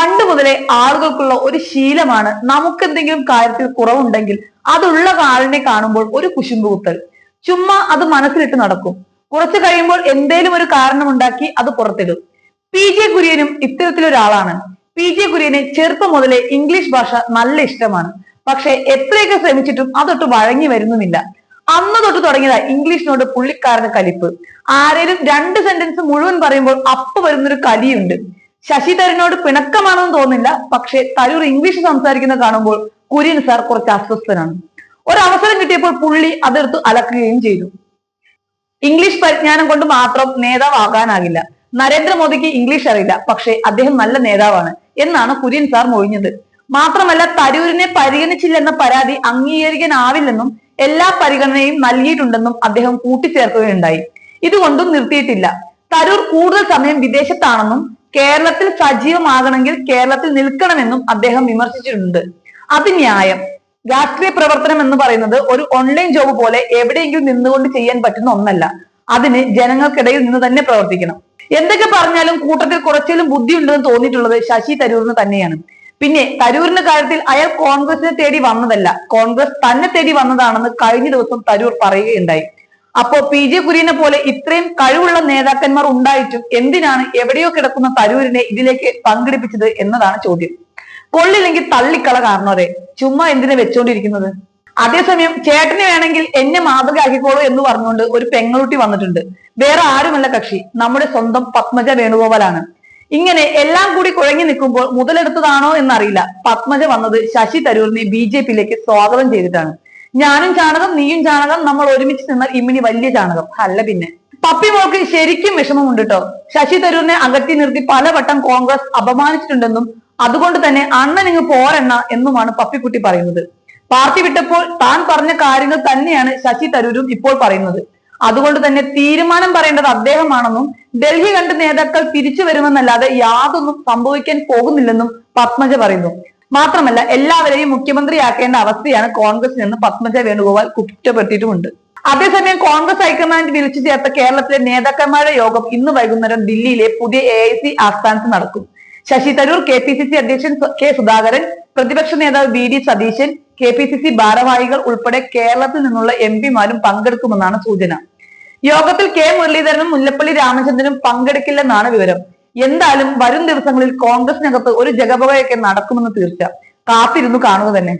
പണ്ട് മുതലേ ആളുകൾക്കുള്ള ഒരു ശീലമാണ് നമുക്ക് എന്തെങ്കിലും കാര്യത്തിൽ കുറവുണ്ടെങ്കിൽ അതുള്ള ആളിനെ കാണുമ്പോൾ ഒരു കുശുമ്പ് കുത്തൽ ചുമ്മാ അത് മനസ്സിലിട്ട് നടക്കും. കുറച്ചു കഴിയുമ്പോൾ എന്തേലും ഒരു കാരണമുണ്ടാക്കി അത് പുറത്തിടും. പി ജെ കുര്യനും ഇത്തരത്തിലൊരാളാണ്. പി ജെ കുര്യന് ചെറുപ്പം മുതലേ ഇംഗ്ലീഷ് ഭാഷ നല്ല ഇഷ്ടമാണ്. പക്ഷെ എത്രയൊക്കെ ശ്രമിച്ചിട്ടും അതൊട്ട് വഴങ്ങി വരുന്നുമില്ല. അന്ന് തൊട്ട് തുടങ്ങിയതാ ഇംഗ്ലീഷിനോട് പുള്ളിക്കാരന് കലിപ്പ്. ആരേലും രണ്ട് സെന്റൻസ് മുഴുവൻ പറയുമ്പോൾ അപ്പ് വരുന്നൊരു കലിയുണ്ട്. ശശി തരൂരിനോട് പിണക്കമാണെന്ന് തോന്നില്ല പക്ഷെ തരൂർ ഇംഗ്ലീഷ് സംസാരിക്കുന്ന കാണുമ്പോൾ കുര്യൻ സാർ കുറച്ച് അസ്വസ്ഥനാണ്. ഒരവസരം കിട്ടിയപ്പോൾ പുള്ളി അതെടുത്ത് അലക്കുകയും ചെയ്തു. ഇംഗ്ലീഷ് പരിജ്ഞാനം കൊണ്ട് മാത്രം നേതാവാകാനാകില്ല. നരേന്ദ്രമോദിക്ക് ഇംഗ്ലീഷ് അറിയില്ല. പക്ഷേ അദ്ദേഹം നല്ല നേതാവാണ് എന്നാണ് കുര്യൻ സാർ മൊഴിഞ്ഞത്. മാത്രമല്ല തരൂരിനെ പരിഗണിച്ചില്ലെന്ന പരാതി അംഗീകരിക്കാനാവില്ലെന്നും എല്ലാ പരിഗണനയും നൽകിയിട്ടുണ്ടെന്നും അദ്ദേഹം കൂട്ടിച്ചേർക്കുകയുണ്ടായി. ഇതുകൊണ്ടും നിർത്തിയിട്ടില്ല. തരൂർ കൂടുതൽ സമയം വിദേശത്താണെന്നും കേരളത്തിൽ സജീവമാകണമെങ്കിൽ കേരളത്തിൽ നിൽക്കണമെന്നും അദ്ദേഹം വിമർശിച്ചിട്ടുണ്ട്. അത് ന്യായം രാഷ്ട്രീയ പ്രവർത്തനം എന്ന് പറയുന്നത് ഒരു ഓൺലൈൻ ജോബ് പോലെ എവിടെയെങ്കിലും നിന്നുകൊണ്ട് ചെയ്യാൻ പറ്റുന്ന ഒന്നല്ല. അതിന് ജനങ്ങൾക്കിടയിൽ നിന്ന് തന്നെ പ്രവർത്തിക്കണം. എന്തൊക്കെ പറഞ്ഞാലും കൂട്ടത്തിൽ കുറച്ചേലും ബുദ്ധി ഉണ്ടെന്ന് തോന്നിയിട്ടുള്ളത് ശശി തരൂരിന് തന്നെയാണ്. പിന്നെ തരൂരിന്റെ കാര്യത്തിൽ അയാൾ കോൺഗ്രസിനെ തേടി വന്നതല്ല. കോൺഗ്രസ് തന്നെ തേടി വന്നതാണെന്ന് കഴിഞ്ഞ ദിവസം തരൂർ പറയുകയുണ്ടായി. അപ്പോ പി ജെ കുര്യനെ പോലെ ഇത്രയും കഴിവുള്ള നേതാക്കന്മാർ ഉണ്ടായിട്ടും എന്തിനാണ് എവിടെയോ കിടക്കുന്ന തരൂരിനെ ഇതിലേക്ക് പങ്കെടുപ്പിച്ചത് എന്നതാണ് ചോദ്യം. കൊള്ളില്ലെങ്കിൽ തള്ളിക്കള കാരണവരെ. ചുമ്മാ എന്തിനെ വെച്ചോണ്ടിരിക്കുന്നത്? അതേസമയം ചേട്ടന് വേണമെങ്കിൽ എന്നെ മാതൃകയാക്കിക്കോളൂ എന്ന് പറഞ്ഞുകൊണ്ട് ഒരു പെങ്ങളുട്ടി വന്നിട്ടുണ്ട്. വേറെ ആരുമല്ല കക്ഷി. നമ്മുടെ സ്വന്തം പത്മജ വേണുഗോപാലാണ്. ഇങ്ങനെ എല്ലാം കൂടി കുഴങ്ങി നിൽക്കുമ്പോൾ മുതലെടുത്തതാണോ എന്നറിയില്ല. പത്മജ വന്നത് ശശി തരൂരിനെ ബി ജെ പിയിലേക്ക് സ്വാഗതം ചെയ്തിട്ടാണ്. ഞാനും ചാണകം നീയും ചാണകം നമ്മൾ ഒരുമിച്ച് നിന്നാൽ ഇമ്മിനി വലിയ ചാണകം. അല്ല പിന്നെ. പപ്പി മോൾക്ക് ശരിക്കും വിഷമമുണ്ട് കേട്ടോ ശശി തരൂരിനെ അകറ്റി നിർത്തി പലവട്ടം കോൺഗ്രസ് അപമാനിച്ചിട്ടുണ്ടെന്നും അതുകൊണ്ട് തന്നെ അണ്ണൻ ഇങ്ങ് പോരെണ്ണ എന്നുമാണ് പപ്പിക്കുട്ടി പറയുന്നത്. പാർട്ടി വിട്ടപ്പോൾ താൻ പറഞ്ഞ കാര്യങ്ങൾ തന്നെയാണ് ശശി തരൂരും ഇപ്പോൾ പറയുന്നത്. അതുകൊണ്ട് തന്നെ തീരുമാനം പറയേണ്ടത് അദ്ദേഹമാണെന്നും ഡൽഹി കണ്ട് നേതാക്കൾ തിരിച്ചു വരുമെന്നല്ലാതെ യാതൊന്നും സംഭവിക്കാൻ പോകുന്നില്ലെന്നും പത്മജ പറയുന്നു. മാത്രമല്ല എല്ലാവരെയും മുഖ്യമന്ത്രിയാക്കേണ്ട അവസ്ഥയാണ് കോൺഗ്രസ് എന്ന് പത്മജ വേണുഗോപാൽ കുറ്റപ്പെടുത്തിയിട്ടുമുണ്ട്. അതേസമയം കോൺഗ്രസ് ഹൈക്കമാൻഡ് വിളിച്ചു ചേർത്ത കേരളത്തിലെ നേതാക്കന്മാരുടെ യോഗം ഇന്ന് വൈകുന്നേരം ദില്ലിയിലെ പുതിയ എ ഐ സി ആസ്ഥാനത്ത് നടക്കും. Shashi Tharoor K P C C അധ്യക്ഷൻ കെ സുധാകരൻ പ്രതിപക്ഷ നേതാവ് V D Satheesan K P C C ഭാരവാഹികൾ ഉൾപ്പെടെ കേരളത്തിൽ നിന്നുള്ള എം പിമാരും പങ്കെടുക്കുമെന്നാണ് സൂചന. യോഗത്തിൽ കെ മുരളീധരനും മുല്ലപ്പള്ളി രാമചന്ദ്രനും പങ്കെടുക്കില്ലെന്നാണ് വിവരം. എന്തായാലും വരും ദിവസങ്ങളിൽ കോൺഗ്രസിനകത്ത് ഒരു ജഗപകയൊക്കെ നടക്കുമെന്ന് തീർച്ച. കാത്തിരുന്നു കാണുക തന്നെ.